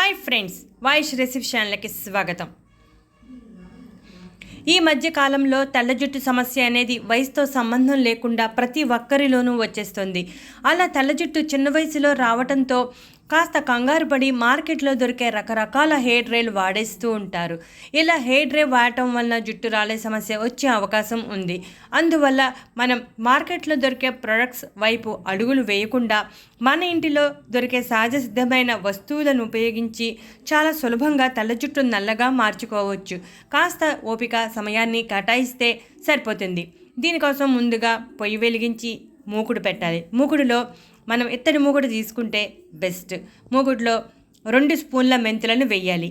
Hi friends voice రిసెప్షన్లకి స్వాగతం. ఈ మధ్య కాలంలో తెల్ల జుట్టు సమస్య అనేది వయసుతో సంబంధం లేకుండా ప్రతి ఒక్కరిలోనూ వచ్చేస్తుంది. అలా తెల్ల జుట్టు చిన్న వయసులో రావడంతో కాస్త కంగారు పడి మార్కెట్లో దొరికే రకరకాల హెయిర్ డ్రైలు వాడేస్తూ ఉంటారు. ఇలా హెయిర్ డ్రై వాడటం వలన జుట్టు రాలే సమస్య వచ్చే అవకాశం ఉంది. అందువల్ల మనం మార్కెట్లో దొరికే ప్రొడక్ట్స్ వైపు అడుగులు వేయకుండా మన ఇంటిలో దొరికే సహజ సిద్ధమైన వస్తువులను ఉపయోగించి చాలా సులభంగా తల జుట్టు నల్లగా మార్చుకోవచ్చు. కాస్త ఓపిక సమయాన్ని కేటాయిస్తే సరిపోతుంది. దీనికోసం ముందుగా పొయ్యి వెలిగించి మూకుడు పెట్టాలి. మూకుడులో మనం ఇత్తడి మూగుడు తీసుకుంటే బెస్ట్. మూగుడులో రెండు స్పూన్ల మెంతులను వెయ్యాలి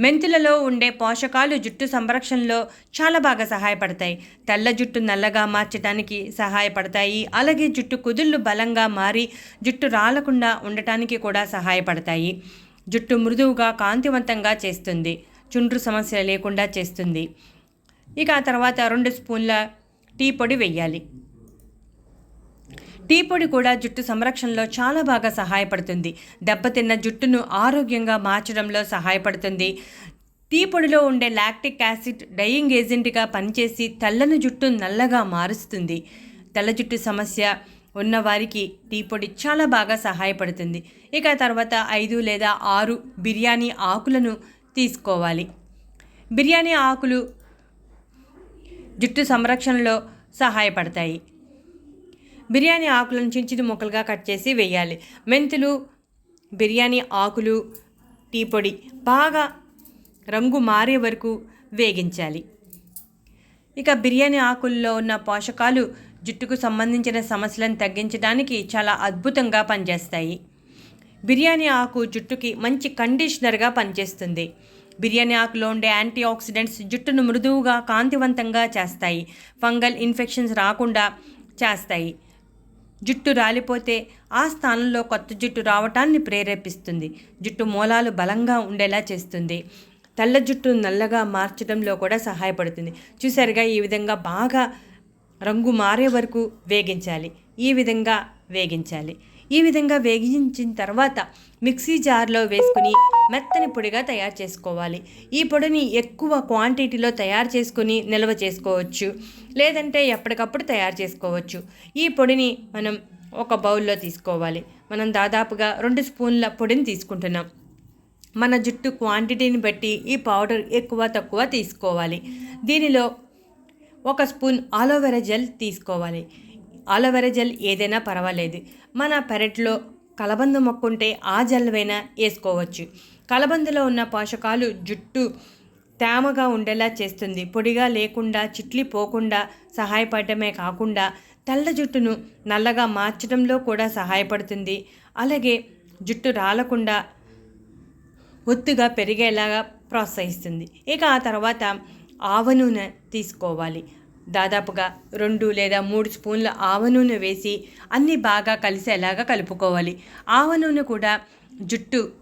మెంతులలో ఉండే పోషకాలు జుట్టు సంరక్షణలో చాలా బాగా సహాయపడతాయి. తెల్ల జుట్టు నల్లగా మార్చడానికి సహాయపడతాయి. అలాగే జుట్టు కుదుళ్ళు బలంగా మారి జుట్టు రాలకుండా ఉండటానికి కూడా సహాయపడతాయి. జుట్టు మృదువుగా కాంతివంతంగా చేస్తుంది. చుండ్రు సమస్య లేకుండా చేస్తుంది. ఇక ఆ తర్వాత రెండు స్పూన్ల టీ పొడి వెయ్యాలి టీ పొడి కూడా జుట్టు సంరక్షణలో చాలా బాగా సహాయపడుతుంది. దెబ్బతిన్న జుట్టును ఆరోగ్యంగా మార్చడంలో సహాయపడుతుంది. టీ పొడిలో ఉండే లాక్టిక్ యాసిడ్ డయింగ్ ఏజెంట్గా పనిచేసి తెల్లని జుట్టు నల్లగా మారుస్తుంది. తెల్ల జుట్టు సమస్య ఉన్నవారికి టీ పొడి చాలా బాగా సహాయపడుతుంది. ఇక తర్వాత ఐదు లేదా ఆరు బిర్యానీ ఆకులను తీసుకోవాలి. బిర్యానీ ఆకులు జుట్టు సంరక్షణలో సహాయపడతాయి. బిర్యానీ ఆకులను చిన్న ముక్కలుగా కట్ చేసి వేయాలి. మెంతులు బిర్యానీ ఆకులు టీ పొడి బాగా రంగు మారే వరకు వేగించాలి. ఇక బిర్యానీ ఆకుల్లో ఉన్న పోషకాలు జుట్టుకు సంబంధించిన సమస్యలను తగ్గించడానికి చాలా అద్భుతంగా పనిచేస్తాయి. బిర్యానీ ఆకు జుట్టుకి మంచి కండిషనర్గా పనిచేస్తుంది. బిర్యానీ ఆకులో ఉండే యాంటీ ఆక్సిడెంట్స్ జుట్టును మృదువుగా కాంతివంతంగా చేస్తాయి. ఫంగల్ ఇన్ఫెక్షన్స్ రాకుండా చేస్తాయి. జుట్టు రాలిపోతే ఆ స్థానంలో కొత్త జుట్టు రావటాన్ని ప్రేరేపిస్తుంది. జుట్టు మూలాలు బలంగా ఉండేలా చేస్తుంది. తెల్ల జుట్టు నల్లగా మార్చడంలో కూడా సహాయపడుతుంది. చూసారుగా ఈ విధంగా బాగా రంగు మారే వరకు వేగించాలి. ఈ విధంగా వేగించాలి. ఈ విధంగా వేగించిన తర్వాత మిక్సీ జార్లో వేసుకుని మెత్తని పొడిగా తయారు చేసుకోవాలి. ఈ పొడిని ఎక్కువ క్వాంటిటీలో తయారు చేసుకుని నిల్వ చేసుకోవచ్చు. లేదంటే ఎప్పటికప్పుడు తయారు చేసుకోవచ్చు. ఈ పొడిని మనం ఒక బౌల్లో తీసుకోవాలి. మనం దాదాపుగా రెండు స్పూన్ల పొడిని తీసుకుంటున్నాం. మన జుట్టు క్వాంటిటీని బట్టి ఈ పౌడర్ ఎక్కువ తక్కువ తీసుకోవాలి. దీనిలో ఒక స్పూన్ ఆలోవెరా జెల్ తీసుకోవాలి. ఆలోవెరా జెల్ ఏదైనా పర్వాలేదు. మన పెరట్లో కలబంద మొక్క ఉంటే ఆ జల్వైనా వేసుకోవచ్చు. కలబందలో ఉన్న పోషకాలు జుట్టు తేమగా ఉండేలా చేస్తుంది. పొడిగా లేకుండా చిట్లి పోకుండా సహాయపడటమే కాకుండా తెల్ల జుట్టును నల్లగా మార్చడంలో కూడా సహాయపడుతుంది. అలాగే జుట్టు రాలకుండా ఒత్తుగా పెరిగేలాగా ప్రోత్సహిస్తుంది. ఇక ఆ తర్వాత ఆవ నూనె తీసుకోవాలి. దాదాపుగా రెండు లేదా మూడు స్పూన్ల ఆవ నూనె వేసి అన్నీ బాగా కలిసేలాగా కలుపుకోవాలి. ఆవ నూనె కూడా జుట్టు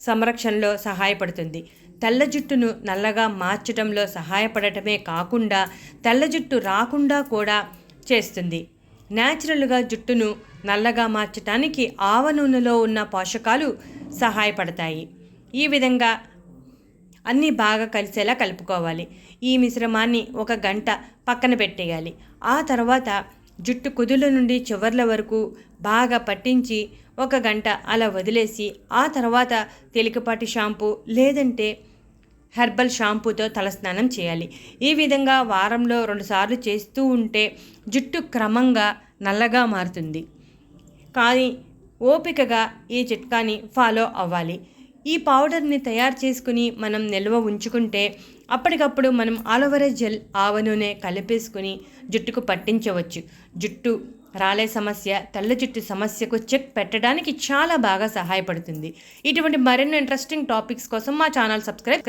సంరక్షణలో సహాయపడుతుంది. తెల్ల జుట్టును నల్లగా మార్చడంలో సహాయపడటమే కాకుండా తెల్ల జుట్టు రాకుండా కూడా చేస్తుంది. న్యాచురల్గా జుట్టును నల్లగా మార్చడానికి ఆవ నూనెలో ఉన్న పోషకాలు సహాయపడతాయి. ఈ విధంగా అన్నీ బాగా కలిసేలా కలుపుకోవాలి. ఈ మిశ్రమాన్ని ఒక గంట పక్కన పెట్టేయాలి. ఆ తర్వాత జుట్టు కుదుల నుండి చివర్ల వరకు బాగా పట్టించి ఒక గంట అలా వదిలేసి ఆ తర్వాత తేలికపాటి షాంపూ లేదంటే హెర్బల్ షాంపూతో తలస్నానం చేయాలి. ఈ విధంగా వారంలో రెండుసార్లు చేస్తూ ఉంటే జుట్టు క్రమంగా నల్లగా మారుతుంది. కానీ ఓపికగా ఈ చిట్కాని ఫాలో అవ్వాలి. ఈ పౌడర్ని తయారు చేసుకుని మనం నిల్వ ఉంచుకుంటే అప్పటికప్పుడు మనం ఆలోవెరా జెల్ ఆవ నూనె కలిపేసుకుని జుట్టుకు పట్టించవచ్చు. జుట్టు రాలే సమస్య తెల్ల జుట్టు సమస్యకు చెక్ పెట్టడానికి చాలా బాగా సహాయపడుతుంది. ఇటువంటి మరెన్నో ఇంట్రెస్టింగ్ టాపిక్స్ కోసం మా ఛానల్ సబ్స్క్రైబ్